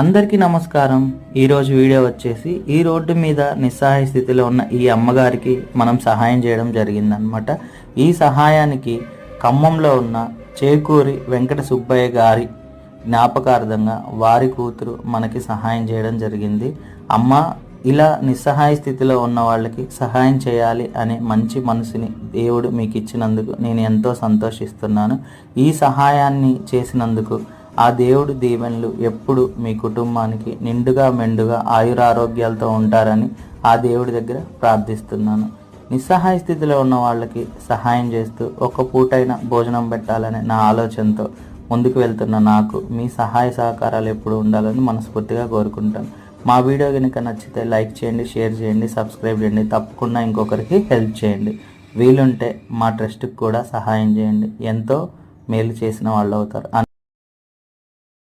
అందరికీ నమస్కారం. ఈరోజు వీడియో వచ్చేసి ఈ రోడ్డు మీద నిస్సహాయ స్థితిలో ఉన్న ఈ అమ్మగారికి మనం సహాయం చేయడం జరిగిందనమాట. ఈ సహాయానికి ఖమ్మంలో ఉన్న చేకూరి వెంకట సుబ్బయ్య గారి జ్ఞాపకార్థంగా వారి కూతురు మనకి సహాయం చేయడం జరిగింది. అమ్మ ఇలా నిస్సహాయ స్థితిలో ఉన్న వాళ్ళకి సహాయం చేయాలి అనే మంచి మనసుని దేవుడు మీకు ఇచ్చినందుకు నేను ఎంతో సంతోషిస్తున్నాను. ఈ సహాయాన్ని చేసినందుకు ఆ దేవుడు దీవెనలు ఎప్పుడు మీ కుటుంబానికి నిండుగా మెండుగా ఆయురారోగ్యాలతో ఉంటారని ఆ దేవుడి దగ్గర ప్రార్థిస్తున్నాను. నిస్సహాయ స్థితిలో ఉన్న వాళ్ళకి సహాయం చేస్తూ ఒక పూటైన భోజనం పెట్టాలనే నా ఆలోచనతో ముందుకు వెళ్తున్న నాకు మీ సహాయ సహకారాలు ఎప్పుడు ఉండాలని మనస్ఫూర్తిగా కోరుకుంటాను. మా వీడియో కనుక నచ్చితే లైక్ చేయండి షేర్ చేయండి సబ్స్క్రైబ్ చేయండి. తప్పకుండా ఇంకొకరికి హెల్ప్ చేయండి. వీలుంటే మా ట్రస్ట్కి కూడా సహాయం చేయండి. ఎంతో మేలు చేసిన వాళ్ళు అవుతారు.